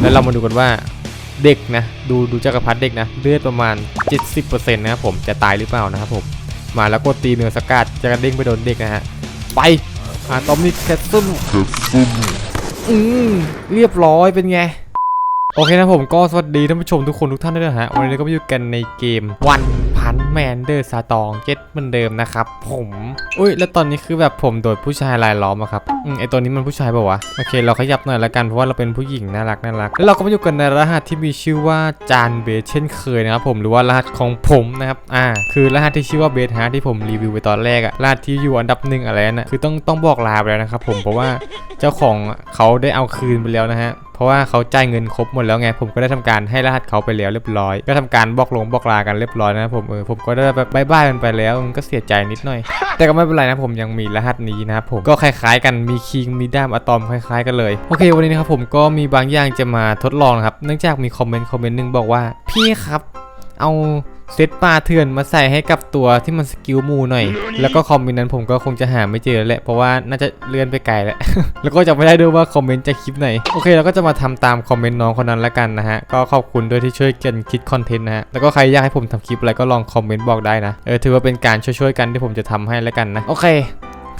แล้วเรามาดูกันว่าเด็กนะ ดูดูจักรพรรดิเด็กนะเลือดประมาณ 70%นะครับผมจะตายหรือเปล่านะครับผมมาแล้วกดตีเนื้อสกัดจะกระเด้งไปโดนเด็กนะฮะไปอาตอมิกแคสซึมอืมเรียบร้อยเป็นไงโอเคนะผมก็สวัสดีท่านผู้ชมทุกคนทุกท่านด้วยนะฮะวันนี้เราก็มาอยู่กันในเกมวันันแมนเดอร์ซาตองเก็ตเหมือนเดิมนะครับ ผมอุ้ยแล้วตอนนี้คือแบบผมโดนผู้ชายลายล้อมอะครับอืมไอตัวนี้มันผู้ชายปล่าวะโอเค เราขยับหน่อยละกันเพราะว่าเราเป็นผู้หญิงน่ารักน่ารักแล้วเราก็มาอยู่กันในรหัสที่มีชื่อว่าจานเบสเช่นเคยนะครับผมหรือว่ารหัสของผมนะครับอ่าคือรหัสที่ชื่อว่าเบสฮะที่ผมรีวิวไปตอนแรกอะรหัสที่อยู่อันดับหนึ่งอะไรนั่ะคือต้องต้องบอกลาไปแล้วนะครับผมเพราะว่าเจ้าของเขาได้เอาคืนไปแล้วนะฮะ เพราะว่าเขาจ่ายเงินครบหมดแล้วไง ผมก็ได้ทำการให้รหัสเขาไปแล้วเรียบร้อย ก็ทำการบอกลงบอกลากันเรียบร้อยนะผมเออผมก็ได้แบบบายบายกันไปแล้วมันก็เสียใจนิดหน่อย แต่ก็ไม่เป็นไรนะผมยังมีรหัสนี้นะครับผมก็คล้ายๆ กันมีคิงมีด้ามอะตอมคล้ายๆกันเลยโอเควันนี้นะครับผมก็มีบางอย่างจะมาทดลองนะครับเนื่องจากมีคอมเมนต์คอมเมนต์หนึงบอกว่าพี่ครับเอา เซตปลาเถื่อนมาใส่ให้กับตัวที่มันสกิลมูหน่อย แล้วก็คอมเมนต์นั้นผมก็คงจะหาไม่เจอแล้วแหละเพราะว่าน่าจะเลื่อนไปไกลแล้ว แล้วก็จะไม่ได้ด้วยว่าคอมเมนต์จะคลิปไหน โอเคเราก็จะมาทำตามคอมเมนต์น้องคนนั้นละกันนะฮะ ก็ขอบคุณด้วยที่ช่วยกันคิดคอนเทนต์นะฮะ แล้วก็ใครอยากให้ผมทำคลิปอะไรก็ลองคอมเมนต์บอกได้นะ เออถือว่าเป็นการช่วยๆกันที่ผมจะทำให้แล้วกันนะ โอเค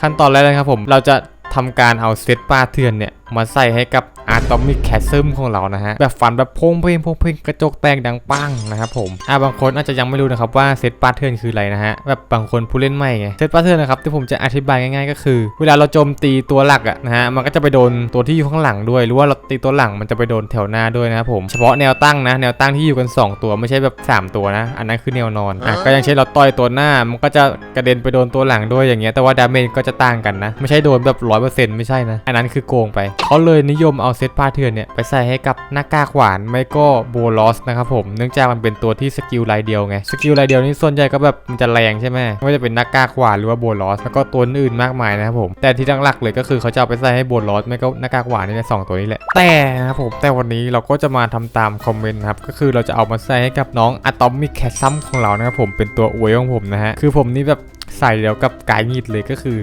ขั้นตอนแรกนะครับผม เราจะทำการเอาเซตปลาเถื่อนเนี่ย มาใส่ให้กับอะตอมิกแคสซึมของเรานะฮะ แบบฟันแบบโพงเพลงโพงเพลงกระจกแตกดังปังนะครับผมอ่าบางคนอาจจะยังไม่รู้นะครับว่าเซตปลาเถื่อนคืออะไรนะฮะ แบบบางคนผู้เล่นใหม่ไง เซตปลาเถื่อนนะครับที่ผมจะอธิบายง่ายๆ ก็คือ เวลาเราโจมตีตัวหลักอะนะฮะมันก็จะไปโดนตัวที่อยู่ข้างหลังด้วย หรือว่าเราตีตัวหลังมันจะไปโดนแถวหน้าด้วยนะครับผมเฉพาะแนวตั้งนะแนวตั้งที่อยู่กัน 2 ตัวไม่ใช่แบบ 3 ตัวนะ อันนั้นคือแนวนอนอะก็อย่างเช่นเราต่อยตัวหน้ามันก็จะกระเด็นไปโดนตัวหลังด้วยอย่างเงี้ยแต่ว่าดาเมจก็จะต่างกันนะไม่ใช่โดนแบบร้อยเปอร์เซ็นต์ไม่ใช่นะอันนั้นคือโกงไปเขาเลยนิยมเอาเซตปลาเถื่อนเนี่ยไปใส่ให้กับหน้ากากหวานไม่ก็โบลอสนะครับผมเนื่องจากมันเป็นตัวที่สกิลรายเดียวไงสกิลรายเดียวนี่ส่วนใหญ่ก็แบบมันจะแรงใช่ไหมไม่ว่าจะเป็นหน้ากากหวานหรือว่าโบลอสแล้วก็ตัวอื่นมากมายนะครับผมแต่ที่หลักๆเลยก็คือเขาจะเอาไปใส่ให้โบลอสไม่ก็หน้ากากหวานนี่แหละสองตัวนี้แหละแต่นะครับผมแต่วันนี้เราก็จะมาทำตามคอมเมนต์นะครับก็คือเราจะเอามาใส่ให้กับน้องอะตอมมิกแคสซัมของเรานะครับผมเป็นตัวอวยของผมนะฮะคือผมนี่แบบใส่เดียวกับกายงิดเลยก็คือ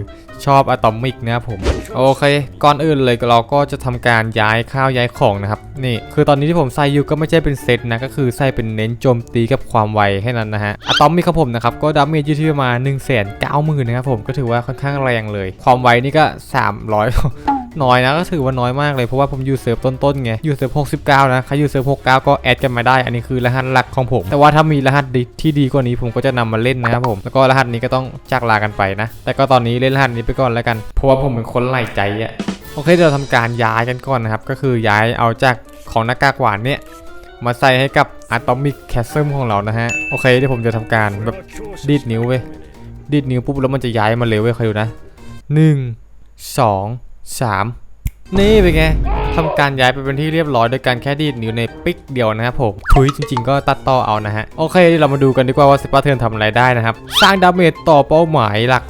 ชอบอะตอมิกนะครับผมโอเค ก่อนอื่นเลยเราก็จะทำการย้ายข้าวย้ายของนะครับนี่คือตอนนี้ที่ผมใส่อยู่ก็ไม่ใช่เป็นเซตนะก็คือใส่เป็นเน้นโจมตีกับความไวแค่นั้นนะฮะอะตอมิกของผมนะครับก็ดาเมจอยู่ที่ประมาณ1 9 0 0 0 0นะครับผมก็ถือว่าค่อนข้างแรงเลย ความไวนี่ก็ 300 น้อยนะก็ถือว่าน้อยมากเลยเพราะว่าผมอยู่เซิร์ฟต้นๆไงอยู่เซิร์ฟ69 นะใครอยู่เซิร์ฟ69 ก็แอดกันมาได้อันนี้คือรหัสหลักของผม แต่ว่าถ้ามีรหัสดีที่ดีกว่านี้ผมก็จะนำมาเล่นนะครับผมแล้วก็รหัสนี้ก็ต้องจากลากันไปนะ แต่ก็ตอนนี้เล่นรหัสนี้ไปก่อนแล้วกัน เพราะว่าผมเป็นคนไหลใจอะโอเคเดี๋ยวเราทำการย้ายกันก่อนนะครับก็คือย้ายเอาจากของหน้ากากหวานเนี่ยมาใส่ให้กับอะตอมิกแคสเซิมของเรานะฮะโอเคเดี๋ยวผมจะทำการแบบดีดนิ้วเว้ยดีดนิ้วปุ๊บแล้วมันจะย้ายมาเลยเว้ยคอยดูนะหนึ่งสอง สามนี่เป็นไง ทำการย้ายไปเป็นที่เรียบร้อยโดยการแค่ดีดนิ้วในปิ๊กเดียวนะครับผมทุยจริง ๆ ก็ตัดต่อเอานะฮะโอเคเรามาดูกันดีกว่าว่าสปาเทิร์นทำอะไรได้นะครับสร้างดาเมจต่อเป้าหมายหลัก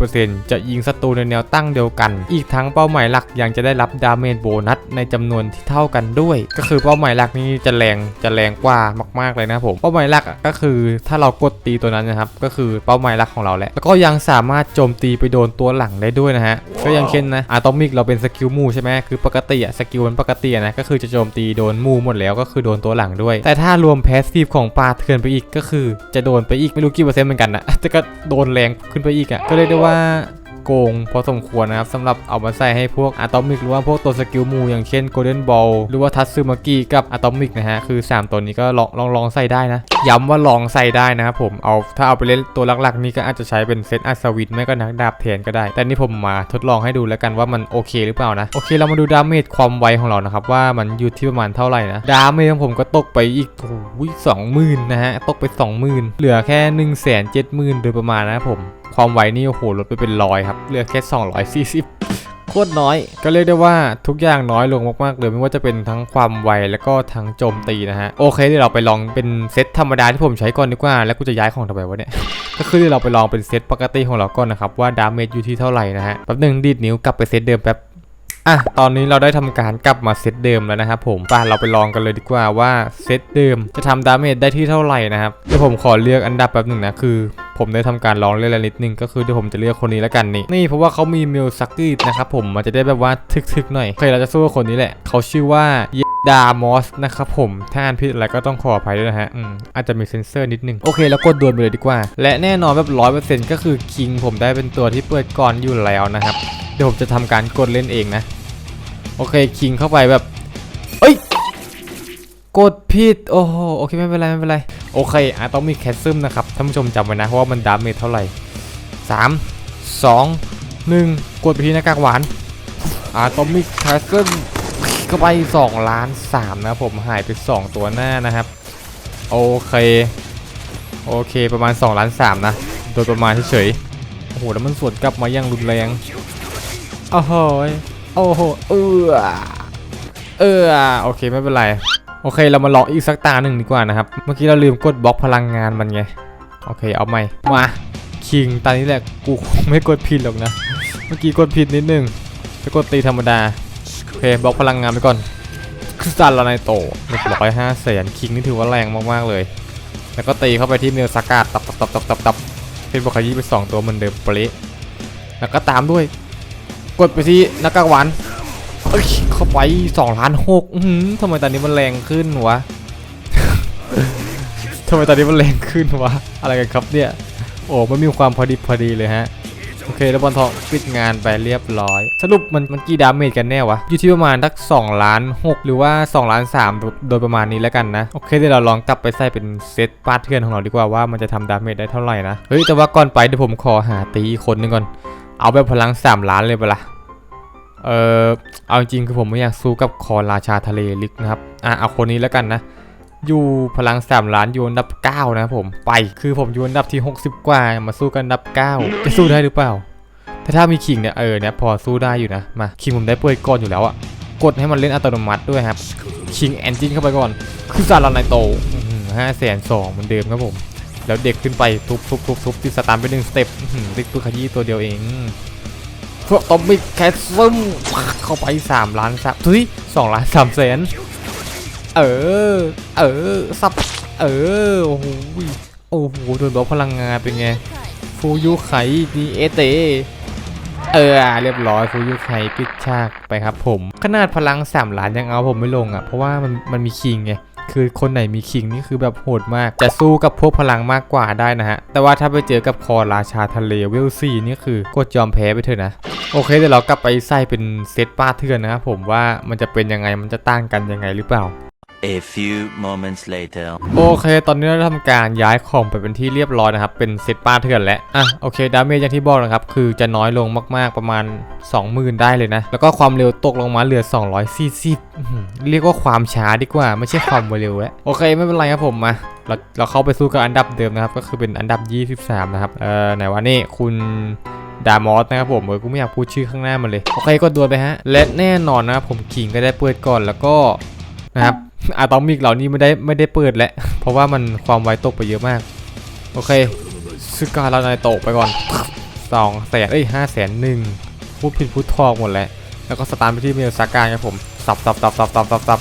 30%จะยิงศัตรูในแนวตั้งเดียวกัน อีกทั้งเป้าหมายหลักยังจะได้รับดาเมจโบนัสในจำนวนที่เท่ากันด้วย ก็คือเป้าหมายหลักนี้จะแรงจะแรงกว่ามากๆเลยนะผมเป้าหมายหลักก็คือถ้าเรากดตีตัวนั้นนะครับก็คือเป้าหมายหลักของเราแหละแล้วก็ยังสามารถโจมตีไปโดนตัวหลังได้ด้วยนะฮะก็ย่างเช่นนะอะตอมิกเราเป็นสกิลมูใช่ไหมคือปกติอะสกิลมันปกตินะก็คือจะโจมตีโดนมูหมดแล้วก็คือโดนตัวหลังด้วย แต่ถ้ารวมแพสซีฟของปลาเถื่อนไปอีกก็คือจะโดนไปอีกไม่รู้กี่เปอร์เซ็นต์เหมือนกันนะแต่ก็โดนแรงขึ้นไปอีกอะก็เรียกได้ว่าโกงพอสมควรนะครับสำหรับเอามาใส่ให้พวกอะตอมิกหรือว่าพวกตัวสกิลมูอย่างเช่นโกลเด้นบอลหรือว่าทัตซึมากิกับอะตอมิกนะฮะคือ 3 ตัวนี้ก็ลองลองลองใส่ได้นะ ย้ำว่าลองใส่ได้นะครับผมเอาถ้าเอาไปเล่นตัวหลักๆ นี่ก็อาจจะใช้เป็นเซตอัศวินไม่ก็นักดาบแทนก็ได้ แต่นี่ผมมาทดลองให้ดูแล้วกันว่ามันโอเคหรือเปล่านะ โอเคเรามาดูดาเมจความไวของเรานะครับว่ามันอยู่ที่ประมาณเท่าไหร่นะ ดาเมจของผมก็ตกไปอีกโอ้ยสองหมื่นนะฮะ ตกไปสองหมื่นเหลือแค่หนึ่งแสนเจ็ดหมื่นโดยประมาณนะครับผม ความไวนี่โอ้โหลดไปเป็นร้อยครับเหลือแค่240 โคตรน้อย ก็เรียกได้ว่าทุกอย่างน้อยลงมากๆเลยไม่ว่าจะเป็นทั้งความไวแล้วก็ทั้งโจมตีนะฮะโอเคเดี๋ยวเราไปลองเป็นเซตธรรมดาที่ผมใช้ก่อนดีกว่า แล้วกูจะย้ายของทำไมวะเนี่ยก็คือเดี๋ยวเราไปลองเป็นเซตปกติของเราก่อนนะครับว่าดาเมจอยู่ที่เท่าไหร่นะฮะแป๊บหนึงดีดนิ้วกลับไปเซตเดิมแป๊บ อะ ตอนนี้เราได้ทำการกลับมาเซตเดิมแล้วนะครับผมไป่ะเราไปลองกันเลยดีกว่าว่าเซตเดิมจะทำดาเมจได้ที่เท่าไหร่นะครับเดี๋ยวผมขอเลือกอันดับแป๊บหนึ่งนะคือผมได้ทำการลองเล่นแล้วนิดนึงก็คือเดี๋ยวผมจะเลือกคนนี้แล้วกันนี่นี่เพราะว่าเขามีมิลซักกี้นะครับผมมันจะได้แบบว่าทึกๆหน่อยโอเคเราจะสู้กับคนนี้แหละเขาชื่อว่าเยดามอสนะครับผม ถ้าอ่านผิดอะไรก็ต้องขออภัยด้วยนะฮะ อืม อาจจะมีเซนเซอร์นิดนึง โอเค แล้วกดดวลไปเลยดีกว่า และแน่นอนแบบร้อยเปอร์เซ็นต์ก็คือคิงผมได้เป็นตัวที่เปิดก่อนอยู่แล้วนะครับ เดี๋ยวผมจะทำการกดเล่นเองนะ โอเคคิงเข้าไปแบบเอ้ยกดผิดโอ้โหโอเคไม่เป็นไรไม่เป็นไรโอเคอะต้องมีแคสซึมนะครับท่านผู้ชมจำไว้นะเพราะว่ามันดาเมจเท่าไหร่ 3 2 1 กดไปที่หน้ากากหวานอะต้องมีแคสซึมเข้าไป2ล้าน3นะผมหายไป 2 ตัวหน้านะครับ โอเคโอเคประมาณ2ล้าน3นะ โดยประมาณเฉยๆโอ้โหแล้วมันสวนกลับมาอย่างรุนแรง โอ้โหยโอ้โหเออเออโอเคไม่เป็นไร โอเคเรามาลองอีกสักตาหนึ่งดีกว่านะครับ เมื่อกี้เราลืมกดบล็อกพลังงานมันไง โอเคเอาใหม่ มาคิงตานี้แหละกูคงไม่กดผิดหรอกนะ เมื่อกี้กดผิดนิดนึงจะกดตีธรรมดา โอเคบล็อกพลังงานไปก่อนคือซันลาไนโตหนึ่งร้อยห้าแสนคิงนี่ถือว่าแรงมากๆเลย แล้วก็ตีเข้าไปที่เมลสกาดตับตับตับตับตับตับเป็นบวกขยี้ไปสองตัวเหมือนเดิมเปะแล้วก็ตามด้วย กดไปที่นักกากหวานเอ้ยเข้าไป2ล้านหกทำไมตอนนี้มันแรงขึ้นวะทำไมตอนนี้มันแรงขึ้นวะ อะไรกันครับเนี่ย โอ้มันมีความพอดีพอดีเลยฮะ โอเค แล้วบอลทองปิดงานไปเรียบร้อย สรุปมันมันกี่ดาเมจกันแน่วะ อยู่ที่ประมาณสัก2ล้าน6หรือว่า2ล้าน3โดยโดยประมาณนี้แล้วกันนะ โอเค เดี๋ยวเราลองกลับไปใส่เป็นเซตปาดเทือนของเราดีกว่าว่ามันจะทำดาเมจได้เท่าไหร่นะ เฮ้ย แต่ว่าก่อนไปเดี๋ยวผมขอหาตีคนหนึงก่อน เอาแบบพลัง3ล้านเลยเปะล่าเออเอาจริงคือผมไม่อยากสู้กับคอราชาทะเลลึกนะครับ อะเอาคนนี้แล้วกันนะ อยู่พลัง3ล้านอยู่อันดับ 9 นะผมไปคือผมอยู่อันดับที่ 60 กว่ามาสู้กันอันดับ 9 จะสู้ได้หรือเปล่า ถ้าถ้ามีคิงเนี่ยเออเนี่ยพอสู้ได้อยู่นะมาคิงผมได้เปิดก่อนอยู่แล้วอะกดให้มันเล่นอัตโนมัติด้วยครับคิงแอนจินเข้าไปก่อน คือซาลาไนโตห้าแสนสองเหมือนเดิมครับผม แล้วเด็กขึ้นไปทุบทุบทุบทุบที่สตาร์ทไปหนึ่งสเต็ปติ๊กตัวขยี้ตัวเดียวเองพวกตอมมิกแคสซึมเข้าไป 3 ล้านสับทุยสองล้านสามแสนเออ เออสับเออ โอ้โหโอ้โหโดนบล็อกพลังงานเป็นไง ฟูยุไคดีเอเตเออ เรียบร้อยฟูยุไคปิดฉากไปครับผม ขนาดพลังสามล้านยังเอาผมไม่ลงอะ เพราะว่ามันมันมีคิงไง คือคนไหนมีคิงนี่คือแบบโหดมาก จะสู้กับพวกพลังมากกว่าได้นะฮะ แต่ว่าถ้าไปเจอกับคอราชาทะเลเวลซีนี่คือกดยอมแพ้ไปเถอะนะ โอเคเดี๋ยวเรากลับไปใส่เป็นเซตป้าเถื่อนนะครับผมว่ามันจะเป็นยังไงมันจะต่างกันยังไงหรือเปล่า A few moments later. โอเค ตอนนี้เราทำการย้ายของไปเป็นที่เรียบร้อยนะครับ เป็นเซตป้าเถื่อนแล้ว อะ โอเค ดาเมจอย่างที่บอกนะครับ คือจะน้อยลงมากๆ ประมาณ 20,000 ได้เลยนะ แล้วก็ความเร็วตกลงมาเหลือ 240 เรียกว่าความช้าดีกว่า ไม่ใช่ความเร็วแล้วโอเค ไม่เป็นไรครับผมมาเราเราเข้าไปสู้กับอันดับเดิมนะครับ ก็คือเป็นอันดับ 23 นะครับ เอ่อ ไหนวะนี่ คุณดามอสนะครับผมเออกูไม่อยากพูดชื่อข้างหน้ามันเลย โอเค ก็ดวลไปฮะ และแน่นอนนะครับผมขิงก็ได้เปิดก่อนแล้วก็นะครับ อะตอมิกเหล่านี้ไม่ได้ไม่ได้เปิดแล้วเพราะว่ามันความไวตกไปเยอะมาก โอเคซึการาไนโตะไปก่อนสองแสนเอ้ยห้าแสนหนึ่งพูดผิดพูดทอกหมดแล้ว แล้วก็สตาร์ทไปที่เมลซาการครับผม สับสับสับสับสับสับสับ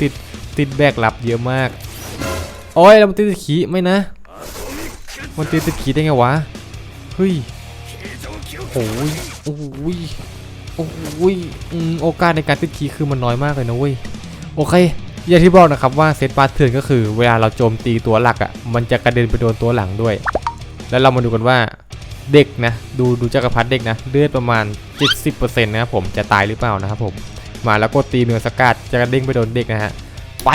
ติดติดแบกรับเยอะมาก โอ้ยแล้วมันติดขีไม่นะ มันติดติดขีได้ไงวะ เฮ้ยโอ้ยโอ้ยโอ้ยโอกาสในการติดขีคือมันน้อยมากเลยนะเว้ย โอเค อย่างที่บอกนะครับว่าเซตปาเถื่อนก็คือเวลาเราโจมตีตัวหลักอะ่ะมันจะกระเด็นไปโดนตัวหลังด้วย แล้วเรามาดูกันว่าเด็กนะ ดูดูจักรพรรดิเด็กนะเลือดประมาณ 70%นะครับผมจะตายหรือเปล่านะครับผมมาแล้วกดตีเนื้อสกัดจะกระเด้งไปโดนเด็กนะฮะไป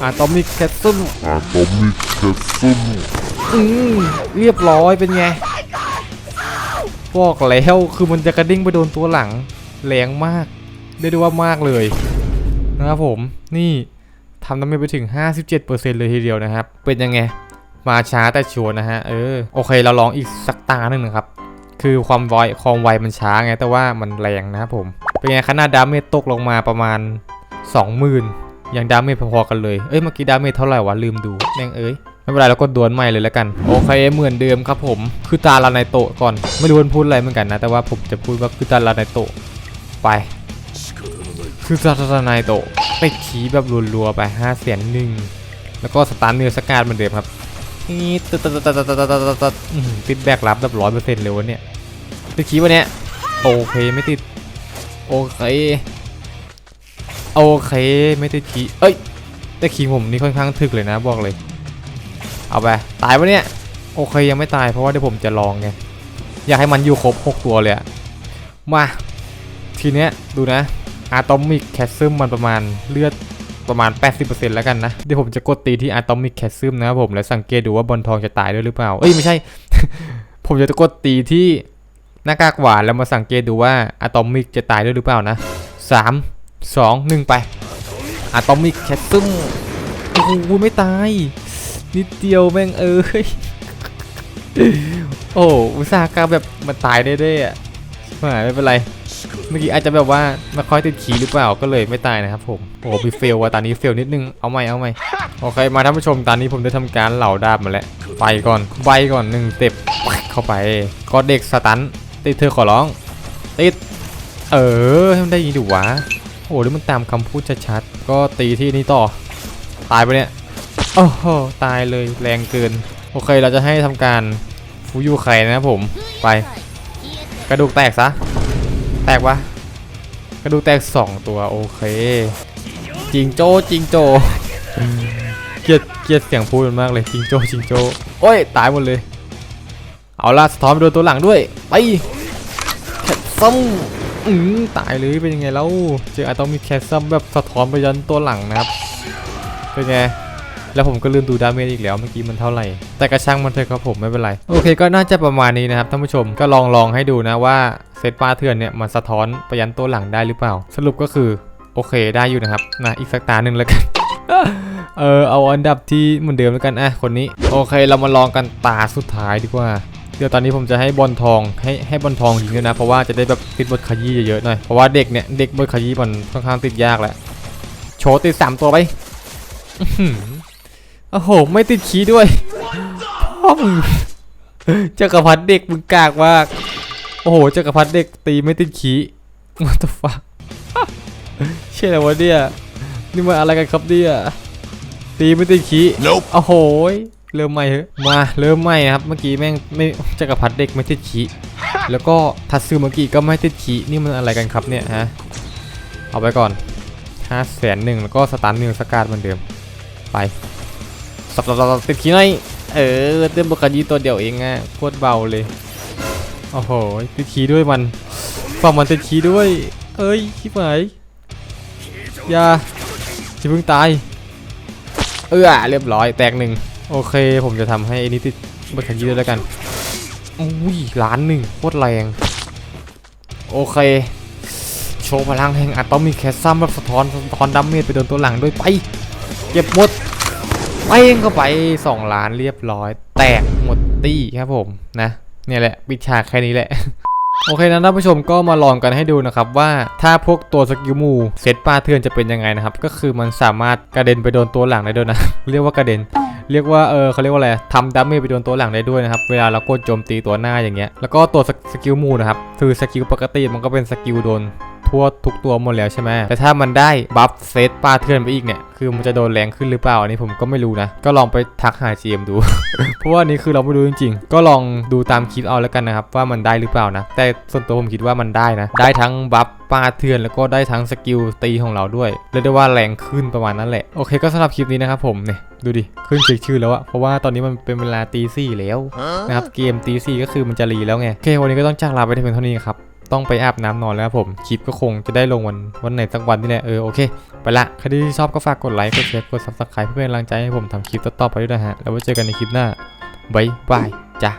อะตอมิกแคสซึม Atomic Castle. อืมเรียบร้อยเป็นไงบอกแล้วคือมันจะกระเด้งไปโดนตัวหลังแรงมากเรียกได้ว่ามากเลย นะครับผมนี่ทำดาเมจไปถึง 57%เลยทีเดียวนะครับ เป็นยังไง มาช้าแต่ชัวร์นะฮะ เออ โอเค เราลองอีกสักตาหนึ่งนะครับ คือความไวความไวมันช้าไง แต่ว่ามันแรงนะครับผม เป็นไงขนาดดาเมจตกลงมาประมาณ 20,000ยังดาเมจพอๆกันเลย เอ้ย เมื่อกี้ดาเมจเท่าไหร่วะ ลืมดูแม่งเอ้ยไม่เป็นไรเราก็ดวลใหม่เลยแล้วกัน โอเคเหมือนเดิมครับผม คือตาลาไนโตก่อน ไม่รู้มันพูดอะไรเหมือนกันนะ แต่ว่าผมจะพูดว่าคือตาลาไนโตไป คือซาตานายโตติดขีแบบรัวๆไปห้าเสียงหนึ่งแล้วก็สตาร์เนื้อสกัดเหมือนเดิมครับนี่ตัดตัดตัดตัดตัดตัดติดแบกรับแบบร้อยเปอร์เซ็นต์เลยวะเนี่ยติดขีวันเนี้ยโอเคไม่ติดโอเคโอเคไม่ติดขีเอ้ยแต่ขีผมนี่ค่อนข้างถึกเลยนะบอกเลย เอาไปตายวะเนี้ยโอเคยังไม่ตายเพราะว่าเดี๋ยวผมจะลองไงอยากให้มันอยู่ครบ 6 ตัวเลยอะมา ทีเนี้ยดูนะ อะตอมิกแคสซึมมันประมาณเลือดประมาณ 80%แล้วกันนะ เดี๋ยวผมจะกดตีที่อะตอมิกแคสซึมนะครับผมแล้วสังเกตดูว่าบอลทองจะตายด้วยหรือเปล่า เอ้ยไม่ใช่ ผมจะกดตีที่หน้ากากหวานแล้วมาสังเกตดูว่าอะตอมิกจะตายด้วยหรือเปล่านะ3 2 1ไปอะตอมิกแคสซึมโอ้โหไม่ตาย นิดเดียวแม่งเอ้ยโอ้อุตสาหกล้าแบบมันตายได้ด้วยอะไม่เป็นไร เมื่อกี้อาจจะแบบว่าไม่ค่อยติดขีหรือเปล่าก็เลยไม่ตายนะครับผมโอ้มีเฟลว่ะตอนนี้เฟลนิดนึงเอาใหม่เอาใหม่โอเคมาท่านผู้ชมตอนนี้ผมได้ทำการเหล่าดาบมาแล้วไปก่อนใบก่อนหนึ่งเต็บเข้าไปก็เด็กสตันติดเธอขอร้องติดเออให้มันได้ยินดูวะโอ้หรือมันตามคำพูดชัดๆก็ตีที่นี่ต่อ ตายไปเนี่ยโอ้โหตายเลยแรงเกิน โอเคเราจะให้ทำการฟูยูไข่นะครับผมไป กระดูกแตกซะ แตกวะกระดูกแตกสองตัวโอเค จิงโจ้จิงโจ้เกียดเกียดเสียงพูดมันมากเลยจิงโจ้จิงโจ้โอ้ยตายหมดเลย เอาล่ะสะท้อนไปโดนตัวหลังด้วยไปแคทซัมอืมตายเลยเป็นยังไงแล้วเจออะต้องมีแคทซัมแบบสะท้อนไปยันตัวหลังนะครับเป็นไง แล้วผมก็ลืมดูดาเมจอีกแล้วเมื่อกี้มันเท่าไหร่ แต่กระช่างมันเถอะครับผมไม่เป็นไร โอเคก็น่าจะประมาณนี้นะครับท่านผู้ชมก็ลองลองให้ดูนะว่าเซตปลาเถื่อนเนี่ยมันสะท้อนไปยันตัวหลังได้หรือเปล่า สรุปก็คือโอเคได้อยู่นะครับนะอีกสักตาหนึ่งแล้วกันเออเอาอันดับที่เหมือนเดิมแล้วกันอะคนนี้ โอเคเรามาลองกันตาสุดท้ายดีกว่าเดี๋ยวตอนนี้ผมจะให้บอลทองให้ให้บอลทองยิงด้วยนะ เพราะว่าจะได้แบบติดบทขยี้เยอะๆหน่อยเพราะว่าเด็กเนี่ยเด็กบทขยี้มันค่อนข้างติดยากแหละโชว์ติดสามตัวไป อื้อหือโอ้โห ไม่ติดขี้ด้วยพ่อมึงจักรพรรดิเด็กมึงกากมาก โอ้โหจักรพรรดิเด็กตีไม่ติดขี้ what the fuck เชื่ออะไรวะเนี่ยนี่มันอะไรกันครับเนี่ยตีไม่ติดขี้ Nope โอ้โหยเริ่มใหม่เหอะมาเริ่มใหม่นะครับ เมื่อกี้แม่งไม่จักรพรรดิเด็กไม่ติดขี้แล้วก็ทัตซึเมื่อกี้ก็ไม่ติดขี้นี่มันอะไรกันครับเนี่ยฮะเอาไปก่อนห้าแสนหนึ่งแล้วก็สตันหนึ่งสกัดเหมือนเดิมไป สับสับสับสับติดขี้หน่อย เออเต็มบุกยีตัวเดียวเองอะโคตรเบาเลย โอ้โหติดขี้ด้วยมันฝั่งมันติดขี้ด้วย เอ้ยขี้หมยอย่าจะเพิ่งตาย เออเรียบร้อยแตกหนึ่งโอเค ผมจะทำให้อ้นี่ติดบุกยีด้วยแล้วกันอุ้ยล้านหนึ่งโคตรแรง โอเค โชว์พลังแห่งอะตอมิกแคสซัมแบบสะท้อนสะท้อนดาเมจไปโดนตัวหลังด้วยไป เก็บหมด เป้งเข้าไป 2 ล้านเรียบร้อย แตกหมดตี้ครับผมนะเนี่ยแหละปิดฉากแค่นี้แหละ โอเคนะท่านผู้ชมก็มาลองกันให้ดูนะครับว่าถ้าพวกตัวสกิลมูเซตปลาเทือนจะเป็นยังไงนะครับ ก็คือมันสามารถกระเด็นไปโดนตัวหลังได้ด้วยนะ เรียกว่ากระเด็นเรียกว่า เออเขาเรียกว่าอะไรทำดาเมจไปโดนตัวหลังได้ด้วยนะครับ เวลาเรากดโจมตีตัวหน้าอย่างเงี้ย แล้วก็ตัวสสกิลมูนะครับ คือสกิลปกติมันก็เป็นสกิลโดน ทั่วทุกตัวหมดแล้วใช่ไหมแต่ถ้ามันได้บัฟเซตปลาเทือนไปอีกเนี่ยคือมันจะโดนแรงขึ้นหรือเปล่าอันนี้ผมก็ไม่รู้นะ ก็ลองไปทักหา GM ดู เพราะว่านี้คือเราไม่รู้จริงๆ ก็ลองดูตามคลิปเอาแล้วกันนะครับว่ามันได้หรือเปล่านะ แต่ส่วนตัวผมคิดว่ามันได้นะ ได้ทั้งบัฟปลาเทือนแล้วก็ได้ทั้งสกิลตีของเราด้วยเรียกได้ว่าแรงขึ้นประมาณนั้นแหละ โอเคก็สำหรับคลิปนี้นะครับผมเนี่ยดูดิ ขึ้นเช็คชื่อแล้วอะเพราะว่าตอนนี้มันเป็นเวลาตีสี่แล้วนะครับเกมตีสี่ก็คือมันจะรีแล้วไงโอเควันนี้ก็ต้องจากลาไปเพียงเท่านี้ครับ ต้องไปอาบน้ำนอนแล้วครับผมคลิปก็คงจะได้ลงวันวันไหนสักวันนี่แหละเออโอเคไปละใครที่ชอบก็ฝากกดไลค์กดแชร์กด subscribe เพื่อเป็นกำลังใจให้ผมทำคลิปต่อๆไปด้วยนะฮะแล้วไว้เจอกันในคลิปหน้าบ๊ายบายจ้า